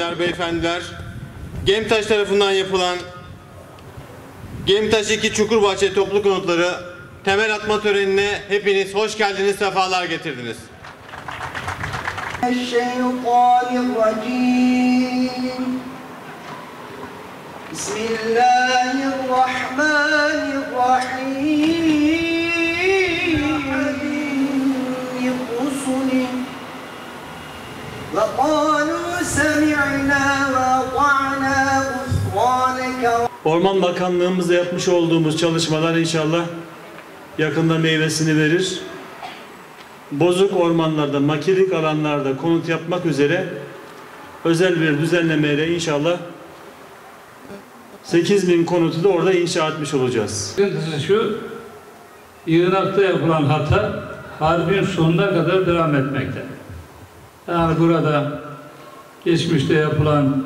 hanımefendiler, beyefendiler, Gemtaş tarafından yapılan Gemtaş 2 Çukurbahçe Toplu Konutları temel atma törenine hepiniz hoş geldiniz, sefalar getirdiniz. Bismillahirrahmanirrahim. Ve Orman Bakanlığımızla yapmış olduğumuz çalışmalar inşallah yakında meyvesini verir. Bozuk ormanlarda, makilik alanlarda konut yapmak üzere özel bir düzenlemeyle inşallah 8 bin konutu da orada inşa etmiş olacağız. Sıkıntısı şu, yığınakta yapılan hata harbin sonuna kadar devam etmekte. Yani burada geçmişte yapılan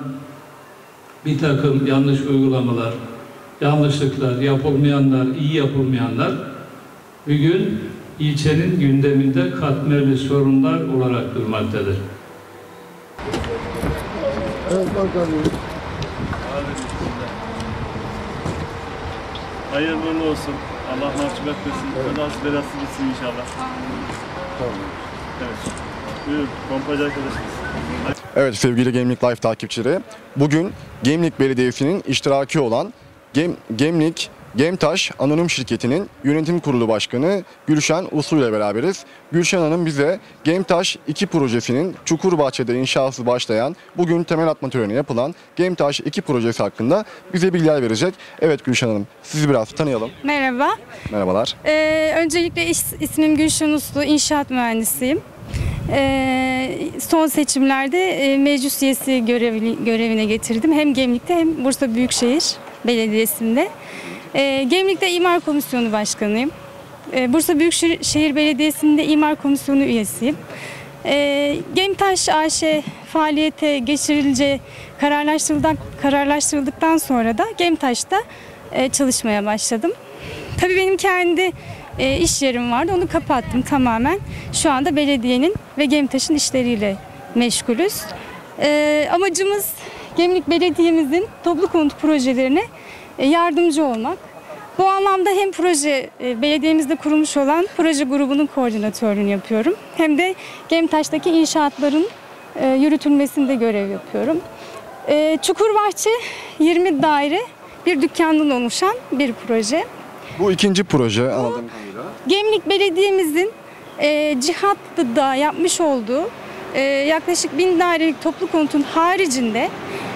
bir takım yanlış uygulamalar, yanlışlıklar, yapılmayanlar, iyi yapılmayanlar bugün ilçenin gündeminde katmerli sorunlar olarak durmaktadır. Hayırlı uğurlu olsun. Allah mahcup etmesin. Kazası belası gitsin inşallah. Evet. Buyurun, pompacı arkadaşımız. Evet sevgili Gemlik Life takipçileri. Bugün Gemlik Belediyesi'nin iştiraki olan Gem, Gemlik Gemtaş Anonim Şirketi'nin yönetim kurulu başkanı Gülşen Uslu ile beraberiz. Gülşen Hanım bize Gemtaş 2 projesinin Çukurbahçe'de inşası başlayan, bugün temel atma töreni yapılan Gemtaş 2 projesi hakkında bize bilgiler verecek. Evet Gülşen Hanım, sizi biraz tanıyalım. Merhaba. Merhabalar. Ee, öncelikle is- ismim Gülşen Uslu, inşaat mühendisiyim. Ee, son seçimlerde e, meclis üyesi görevi, görevine getirdim. Hem Gemlik'te hem Bursa Büyükşehir Belediyesi'nde. Ee, Gemlik'te İmar Komisyonu Başkanıyım. Ee, Bursa Büyükşehir Belediyesi'nde İmar Komisyonu üyesiyim. Gemtaş AŞ faaliyete geçirilince kararlaştırıldık, kararlaştırıldıktan sonra da Gemtaş'ta e, çalışmaya başladım. Tabii benim kendi e, iş yerim vardı. Onu kapattım tamamen. Şu anda belediyenin ve Gemtaş'ın işleriyle meşgulüz. E, amacımız Gemlik Belediye'mizin toplu konut projelerine e, yardımcı olmak. Bu anlamda hem proje e, belediyemizde kurulmuş olan proje grubunun koordinatörlüğünü yapıyorum. Hem de Gemtaş'taki inşaatların e, yürütülmesinde görev yapıyorum. E, Çukurbahçe 20 daire bir dükkandan oluşan bir proje. Bu ikinci proje kadarıyla. Gemlik Belediye'mizin e, Cihatlı'da yapmış olduğu e, yaklaşık bin dairelik toplu konutun haricinde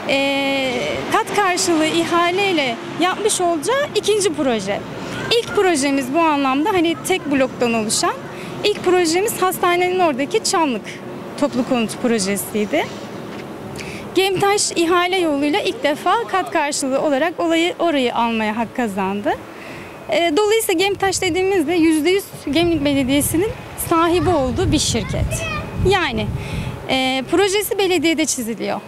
e, kat karşılığı ihaleyle yapmış olacağı ikinci proje. İlk projemiz bu anlamda hani tek bloktan oluşan ilk projemiz hastanenin oradaki Çamlık toplu konut projesiydi. Gemtaş ihale yoluyla ilk defa kat karşılığı olarak olayı orayı almaya hak kazandı. E, Dolayısıyla Gemtaş dediğimizde %100 Gemlik Belediyesi'nin sahibi olduğu bir şirket. Yani e, projesi belediyede çiziliyor.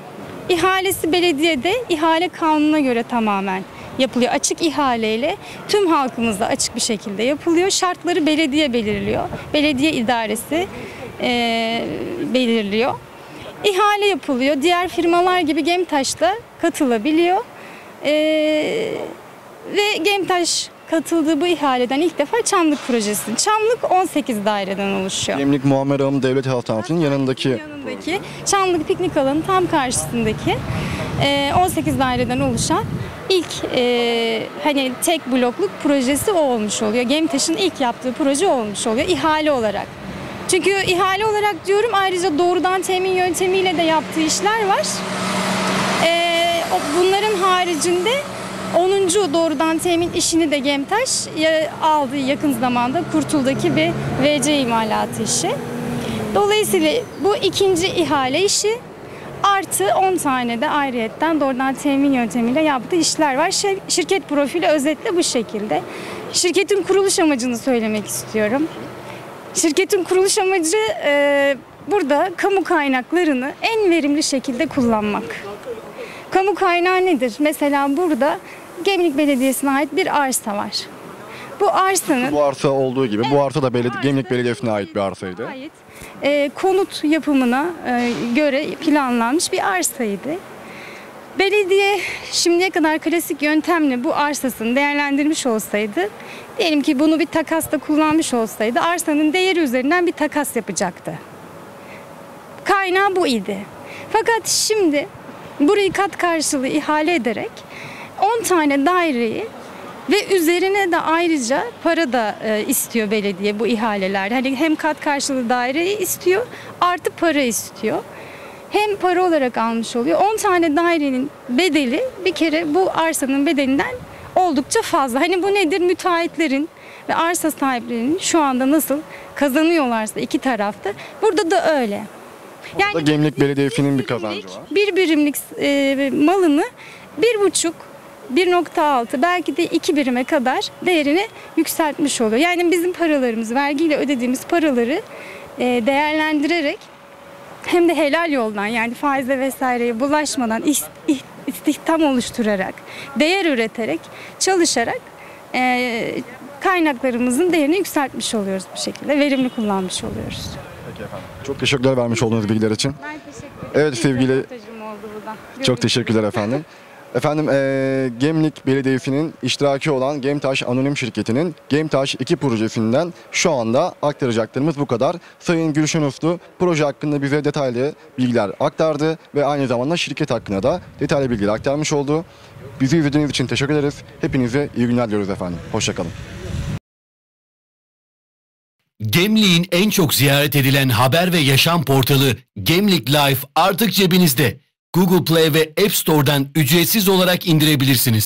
İhalesi belediyede ihale kanununa göre tamamen yapılıyor. Açık ihaleyle tüm halkımızda açık bir şekilde yapılıyor. Şartları belediye belirliyor. Belediye idaresi e, belirliyor. İhale yapılıyor. Diğer firmalar gibi Gemtaş da katılabiliyor. E, ve Gemtaş katıldığı bu ihaleden ilk defa Çamlık projesi. Çamlık 18 daireden oluşuyor. Gemlik Muammer Ağam Devlet Hastanesi'nin yanındaki yanındaki Çamlık piknik alanı tam karşısındaki e, 18 daireden oluşan ilk e, hani tek blokluk projesi o olmuş oluyor. Gemtaş'ın ilk yaptığı proje olmuş oluyor ihale olarak. Çünkü ihale olarak diyorum ayrıca doğrudan temin yöntemiyle de yaptığı işler var. E, bunların haricinde 10. doğrudan temin işini de Gemtaş aldı yakın zamanda Kurtul'daki bir VC imalatı işi. Dolayısıyla bu ikinci ihale işi artı 10 tane de ayrıyetten doğrudan temin yöntemiyle yaptığı işler var. Şir- Şirket profili özetle bu şekilde. Şirketin kuruluş amacını söylemek istiyorum. Şirketin kuruluş amacı e, burada kamu kaynaklarını en verimli şekilde kullanmak. Kamu kaynağı nedir? Mesela burada Gemlik Belediyesi'ne ait bir arsa var. Bu arsanın Bu arsa olduğu gibi bu arsa da beledi Gemlik Belediyesi'ne ait bir arsaydı. ait e, konut yapımına e, göre planlanmış bir arsaydı. Belediye şimdiye kadar klasik yöntemle bu arsasını değerlendirmiş olsaydı, diyelim ki bunu bir takasla kullanmış olsaydı arsanın değeri üzerinden bir takas yapacaktı. Kaynağı bu idi. Fakat şimdi burayı kat karşılığı ihale ederek 10 tane daireyi ve üzerine de ayrıca para da e, istiyor belediye bu ihalelerde. Hani hem kat karşılığı daireyi istiyor artı para istiyor. Hem para olarak almış oluyor. 10 tane dairenin bedeli bir kere bu arsanın bedelinden oldukça fazla. Hani bu nedir? Müteahhitlerin ve arsa sahiplerinin şu anda nasıl kazanıyorlarsa iki tarafta burada da öyle. Burada Gemlik Belediyesi'nin bir kazancı var. Bir birimlik e, malını bir buçuk 1.6 belki de 2 birime kadar değerini yükseltmiş oluyor. Yani bizim paralarımız, vergiyle ödediğimiz paraları e, değerlendirerek hem de helal yoldan yani faize vesaireye bulaşmadan istihdam oluşturarak, değer üreterek, çalışarak e, kaynaklarımızın değerini yükseltmiş oluyoruz bu şekilde. Verimli kullanmış oluyoruz. Peki efendim. Çok teşekkürler vermiş olduğunuz bilgiler için. Ben teşekkür ederim. Evet sevgili oldu burada. Çok teşekkürler efendim. Efendim eee, Gemlik Belediyesi'nin iştiraki olan Gemtaş Anonim Şirketi'nin Gemtaş 2 projesinden şu anda aktaracaklarımız bu kadar. Sayın Gülşen Uslu proje hakkında bize detaylı bilgiler aktardı ve aynı zamanda şirket hakkında da detaylı bilgiler aktarmış oldu. Bizi izlediğiniz için teşekkür ederiz. Hepinize iyi günler diliyoruz efendim. Hoşçakalın. Gemlik'in en çok ziyaret edilen haber ve yaşam portalı Gemlik Life artık cebinizde. Google Play ve App Store'dan ücretsiz olarak indirebilirsiniz.